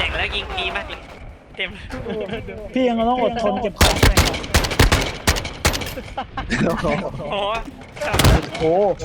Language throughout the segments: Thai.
แจกแล้วยิงดีมากเลยเต็มพี่ยังต้องอดทนเก็บของเลยโอ้โหครับโอ้โห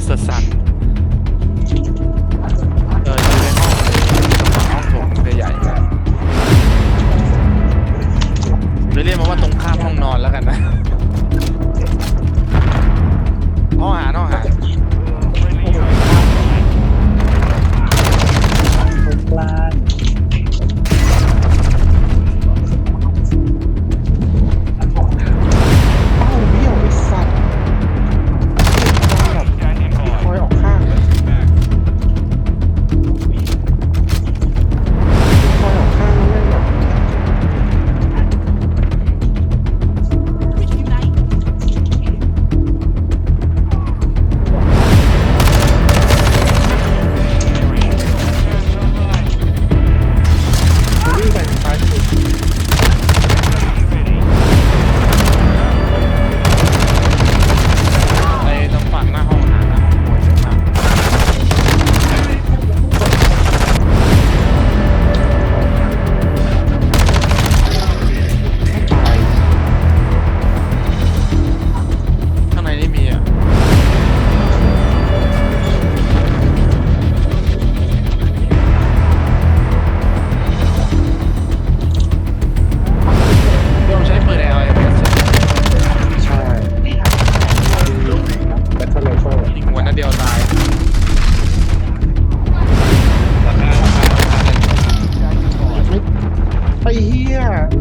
อ้โ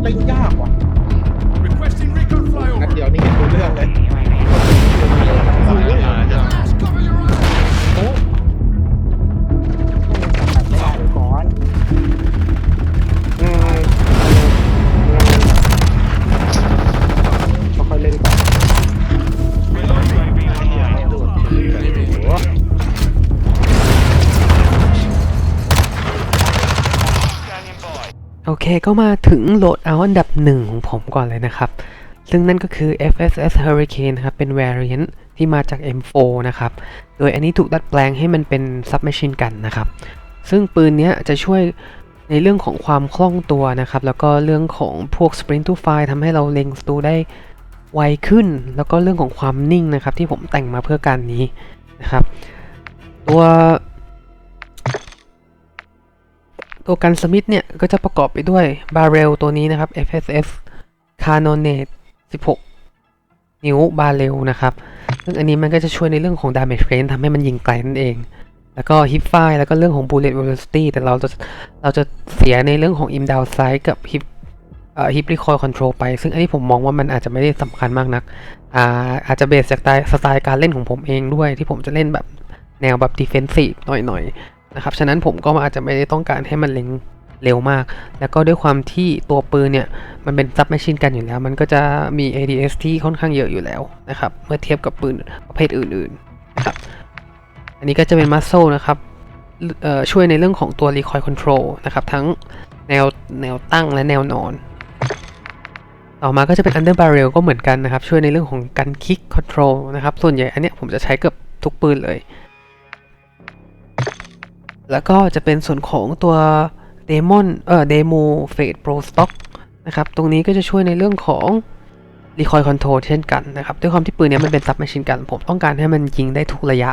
เล่นยากว่ะ ก็มาถึงโหลดเอาอันดับหนึ่งของผมก่อนเลยนะครับ ซึ่งนั่นก็คือ FSS Hurricane นะครับ เป็น variant ที่มาจาก M4 นะครับ โดยอันนี้ถูกดัดแปลงให้มันเป็น submachine gun นะครับ ซึ่งปืนนี้จะช่วยในเรื่องของความคล่องตัวนะครับ แล้วก็เรื่องของพวก sprint to fire ทำให้เราเล็งศัตรูได้ไวขึ้น แล้วก็เรื่องของความนิ่งนะครับ ที่ผมแต่งมาเพื่อการนี้นะครับ ตัว ตัวกันสมิธเนี่ย ก็จะประกอบไปด้วยบาเรลตัวนี้นะครับ FSS Cannonade 16 นิ้วบาเรลนะครับ ซึ่งอันนี้มันก็จะช่วยในเรื่องของ damage range ทำให้มันยิงไกลนั่นเอง แล้วก็ hip fire แล้วก็เรื่องของ bullet velocity แต่เราจะเราจะเสียในเรื่องของ im down sight กับ hip เอ่อ hip recoil control ไป ซึ่งอันนี้ผมมองว่ามันอาจจะไม่ได้สำคัญมากนัก อ่าอาจจะเบสจากสไตล์สไตล์การเล่นของผมเองด้วย ที่ผมจะเล่นแบบแนวแบบ defensive หน่อยๆ นะครับ ฉะนั้นผมก็อาจจะไม่ได้ต้องการให้มันเล็งเร็วมาก แล้วก็ด้วยความที่ตัวปืนเนี่ย มันเป็นซับแมชชีนกันอยู่แล้ว มันก็จะมี ADS ที่ค่อนข้างเยอะอยู่แล้วนะครับ เมื่อเทียบกับปืนประเภทอื่นๆนะครับ อันนี้ก็จะเป็น muscle นะครับช่วยในเรื่องของตัว recoil control นะครับ ทั้งแนวแนวตั้งและแนวนอน ต่อมาก็จะเป็น under barrel ก็เหมือนกันนะครับ ช่วยในเรื่องของการ kick control นะครับ ส่วนใหญ่อันเนี้ยผมจะใช้เกือบทุกปืนเลย แล้วก็จะเป็นส่วนของตัว Demon เอ่อ Demo Fade Pro Stock นะครับ ตรงนี้ก็จะช่วยในเรื่องของ Recoil Control เช่นกันนะครับ ด้วยความที่ปืนนี้มันเป็น Submachine Gun ผมต้องการให้มันยิงได้ทุกระยะ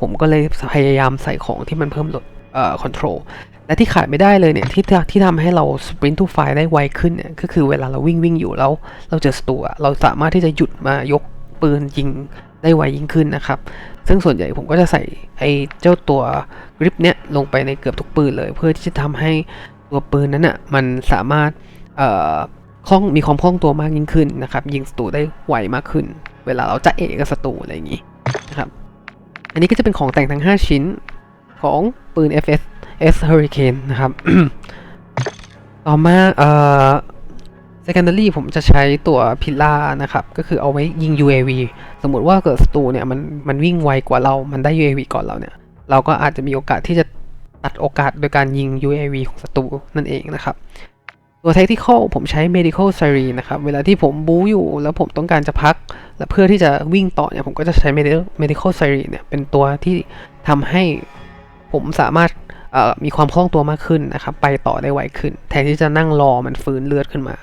ผมก็เลยพยายามใส่ของที่มันเพิ่มลดเอ่อ control และที่ขาดไม่ได้เลยเนี่ย ที่ที่ทำให้เรา sprint to fire ได้ไวขึ้นเนี่ย ก็คือเวลาเราวิ่งวิ่งอยู่แล้ว เราเจอศัตรูอะเราสามารถที่จะหยุดมายกปืนยิงได้ไวยิ่งขึ้นนะครับ ซึ่งส่วนใหญ่ผมก็จะใส่ไอ้เจ้าตัว ริปเนี้ยลงไปในเกือบทุกปืนเลย เพื่อที่จะทำให้ตัวปืนนั้นอะมันสามารถเอ่อคล่องมีความคล่องตัวมากยิ่งขึ้นนะครับ ยิงศัตรูได้ไวมากขึ้น เวลาเราจะเอกกับศัตรูอะไรอย่างนี้นะครับอันนี้ก็จะเป็นของแต่งทั้ง 5 ชิ้นของปืน FS S Hurricane นะครับ ต่อมาเอ่อ secondary ผมจะใช้ตัวพิล่านะครับ ก็คือเอาไว้ยิง UAV สมมุติว่าเกิดศัตรูเนี่ยมันมันวิ่งไวกว่าเรา มันได้ UAV ก่อนเราเนี่ย เราก็อาจจะมีโอกาสที่จะตัดโอกาสโดยการยิง UAV ของศัตรูนั่นเองนะครับตัว tactical ผมใช้ medical siren นะครับ เวลาที่ผมบู๊อยู่แล้วผมต้องการจะพัก และเพื่อที่จะวิ่งต่อเนี่ยผมก็จะใช้ medical medical siren เนี่ยเป็นตัวที่ทำให้ผมสามารถมีความคล่องตัวมากขึ้นนะครับ ไปต่อได้ไวขึ้น แทนที่จะนั่งรอมันฟื้นเลือดขึ้นมา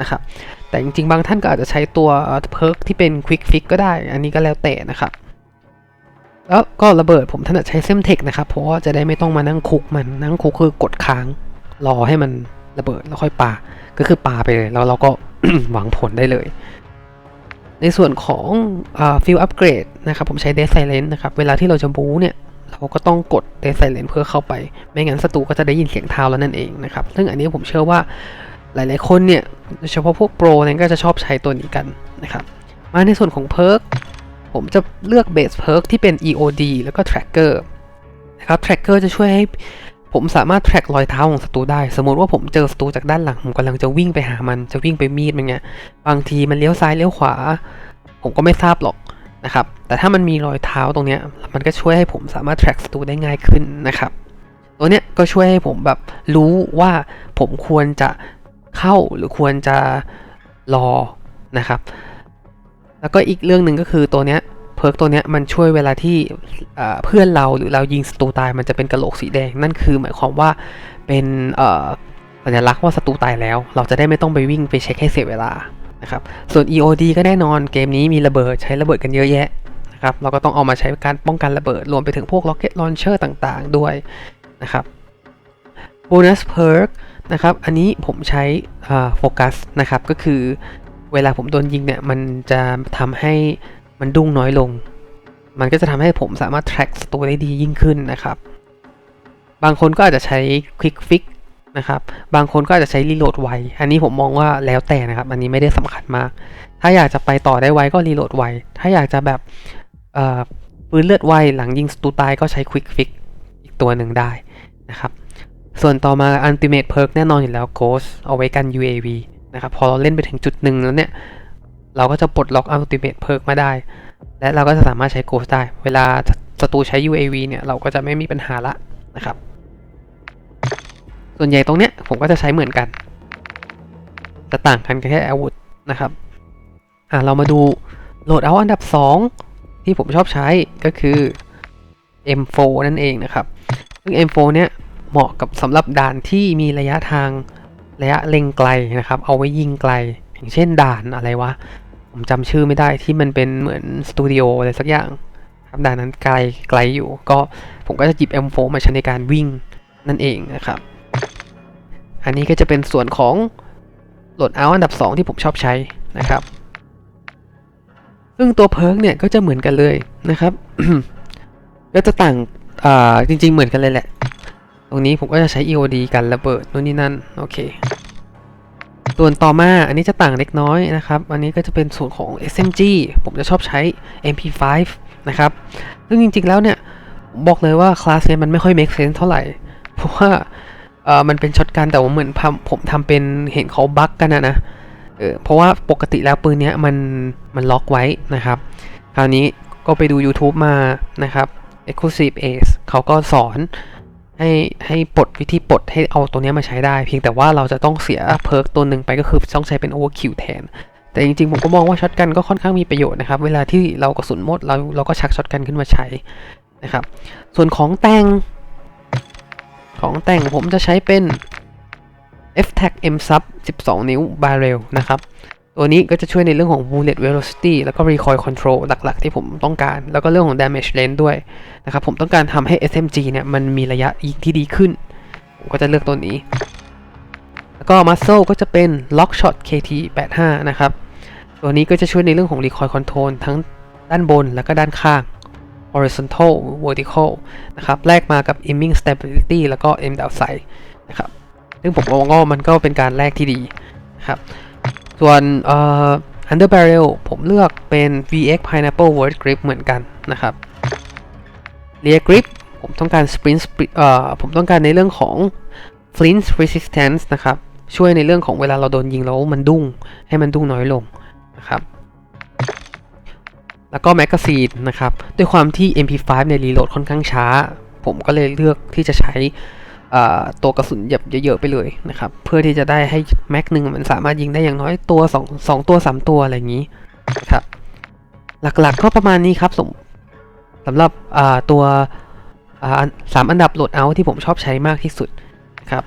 นะครับ แต่จริงๆ บางท่านก็อาจจะใช้ตัวเพิร์กที่เป็น quick fix ก็ได้ อันนี้ก็แล้วแต่นะครับ แล้วก็ระเบิดผมถนัดใช้เซมเทคนะครับ เพราะว่าจะได้ไม่ต้องมานั่งคุกมันนั่งคุกคือกดค้าง รอให้มันระเบิดแล้วค่อยปา ก็คือปาไปเลยแล้วเราก็หวังผลได้เลย ในส่วนของฟิลอัปเกรดนะครับผมใช้ Death Silence นะครับ เวลาที่เราจะบู๊เนี่ยเราก็ต้องกด Death Silence เพื่อเข้าไป ไม่งั้นศัตรูก็จะได้ยินเสียงเท้าแล้วนั่นเองนะครับ ซึ่งอันนี้ผมเชื่อว่าหลาย ๆ คนเนี่ยโดยเฉพาะพวกโปรเนี่ยก็จะชอบใช้ตัวนี้กันนะครับ มาในส่วนของเพิร์ก ผมจะเลือกเบสเพิร์กที่เป็น EOD แล้วก็ Tracker นะครับ Tracker จะช่วยให้ผมสามารถ track รอยเท้าของศัตรูได้ สมมติว่าผมเจอศัตรูจากด้านหลัง ผมกำลังจะวิ่งไปหามัน จะวิ่งไปมีดมันเงี้ย บางทีมันเลี้ยวซ้ายเลี้ยวขวา ผมก็ไม่ทราบหรอกนะครับ แต่ถ้ามันมีรอยเท้าตรงเนี้ย มันก็ช่วยให้ผมสามารถ track ศัตรูได้ง่ายขึ้นนะครับ ตัวเนี้ยก็ช่วยให้ผมแบบรู้ว่าผมควรจะเข้าหรือควรจะรอนะครับ แล้วก็อีกเรื่องหนึ่งก็คือตัวเนี้ยเพิร์กตัวเนี้ยมันช่วยเวลาที่เพื่อนเราหรือเรายิงศัตรูตายมันจะเป็นกระโหลกสีแดง นั่นคือหมายความว่าเป็นสัญลักษณ์ว่าศัตรูตายแล้ว เราจะได้ไม่ต้องไปวิ่งไปเช็คให้เสียเวลานะครับส่วน EOD ก็แน่นอนเกมนี้มีระเบิดใช้ระเบิดกันเยอะแยะนะครับเราก็ต้องเอามาใช้การป้องกันระเบิด รวมไปถึงพวก rocket launcher ต่างๆ ด้วยนะครับ bonus perk นะครับอันนี้ผมใช้โฟกัสนะครับก็คือ เวลาผมโดนยิงเนี่ย มันจะทำให้มันดุ้งน้อยลง มันก็จะทำให้ผมสามารถ track ศัตรูได้ดียิ่งขึ้นนะครับ บางคนก็อาจจะใช้ quick fix นะครับ บางคนก็อาจจะใช้ reload ไว อันนี้ผมมองว่าแล้วแต่นะครับ อันนี้ไม่ได้สำคัญมาก ถ้าอยากจะไปต่อได้ไวก็ reload ไว ถ้าอยากจะแบบเอ่อปืนเลือดไวหลังยิงศัตรูตายก็ใช้ quick fix อีกตัวหนึ่งได้นะครับ ส่วนต่อมา Ultimate Perk แน่นอนอยู่แล้ว Ghost เอาไว้กัน UAV นะครับ พอเราเล่นไปถึงจุดหนึ่งแล้วเนี่ย เราก็จะปลดล็อก Ultimate Perk มาได้ และเราก็จะสามารถใช้ Ghost ได้ เวลาศัตรูใช้ UAV เนี่ย เราก็จะไม่มีปัญหาละนะครับ ส่วนใหญ่ตรงเนี้ยผมก็จะใช้เหมือนกัน จะต่างกันแค่อาวุธนะครับ อะเรามาดูโหลดเอาอันดับ 2 ที่ผมชอบใช้ก็คือ M4 นั่นเองนะครับ ซึ่ง M4 เนี่ยเหมาะกับสำหรับด่านที่มีระยะทาง ระยะเล็งไกลนะครับ เอาไว้ยิงไกล อย่างเช่นด่านอะไรวะ ผมจำชื่อไม่ได้ที่มันเป็นเหมือนสตูดิโออะไรสักอย่างครับด่านนั้นไกลไกลอยู่ ก็ผมก็จะหยิบ M4 มาใช้ในการวิ่งนั่นเองนะครับ อันนี้ก็จะเป็นส่วนของโหลดเอาอันดับ 2 ที่ผมชอบใช้นะครับ ซึ่งตัวเพิร์กเนี่ยก็จะเหมือนกันเลยนะครับ ก็จะต่างจริง ๆ เหมือนกันเลยแหละ รงนี้ผมก็จะใช้ EOD กันระเบิดนู่นนี่นั่นโอเคส่วนต่อมาอันนี้จะต่างเล็กน้อยนะครับ อันนี้ก็จะเป็นส่วนของ SMG ผมจะชอบใช้ MP5 นะครับ ซึ่งจริงๆแล้วเนี่ย บอกเลยว่าคลาสเนี้ยมันไม่ค่อย make sense เท่าไหร่ เพราะว่าเออมันเป็นช็อตกันแต่ว่าเหมือนผมทำเป็นเห็นเขาบั๊กกันนะนะเออเพราะว่าปกติแล้วปืนเนี้ยมันมันล็อกไว้นะครับ คราวนี้ก็ไปดู YouTube มานะครับ Exclusive Ace เขาก็สอน ให้ให้ปลดวิธีปลดให้เอาตัวนี้มาใช้ได้ เพียงแต่ว่าเราจะต้องเสียเพิร์กตัวหนึ่งไปก็คือต้องใช้เป็น Overkill แทน แต่จริงๆ ผมก็มองว่าช็อตกันก็ค่อนข้างมีประโยชน์นะครับ เวลาที่เรากระสุนหมดเราเราก็ชักช็อตกันขึ้นมาใช้นะครับ ส่วนของแต่ง ของแต่งผมจะใช้เป็น F-Tag M Sub 12 นิ้ว Barrel นะครับ ตัวนี้ก็จะช่วยในเรื่องของ bullet velocity แล้วก็ recoil control หลักๆ ที่ผมต้องการ แล้วก็เรื่องของ damage range ด้วยนะครับ ผมต้องการทำให้ SMG เนี่ยมันมีระยะยิงที่ดีขึ้น ผมก็จะเลือกตัวนี้ แล้วก็ muzzle ก็จะเป็น lock shot KT 85นะครับ ตัวนี้ก็จะช่วยในเรื่องของ recoil control ทั้งด้านบนแล้วก็ด้านข้าง horizontal vertical นะครับ แลกมากับ aiming stability แล้วก็ aim down sight นะครับ ซึ่งผมมองว่ามันก็เป็นการแลกที่ดีนะครับ ส่วนเอ่อ under barrel ผมเลือกเป็น VX pineapple word grip เหมือนกันนะครับ rear grip ผมต้องการ sprint เอ่อผมต้องการในเรื่องของ flint resistance นะครับ ช่วยในเรื่องของเวลาเราโดนยิงแล้วมันดุ้งให้มันดุ้งน้อยลงนะครับแล้วก็แมกกาซีนนะครับ ด้วยความที่ MP5 เนี่ยรีโหลดค่อนข้างช้า ผมก็เลยเลือกที่จะใช้ ตัวกระสุนแบบเยอะๆไปเลยนะครับ เพื่อที่จะได้ให้แม็กหนึ่งมันสามารถยิงได้อย่างน้อยตัวสองสองตัวสามตัวอะไรอย่างนี้ครับ หลักๆก็ประมาณนี้ครับสำสำหรับตัวสามอันดับโหลดเอาที่ผมชอบใช้มากที่สุดครับ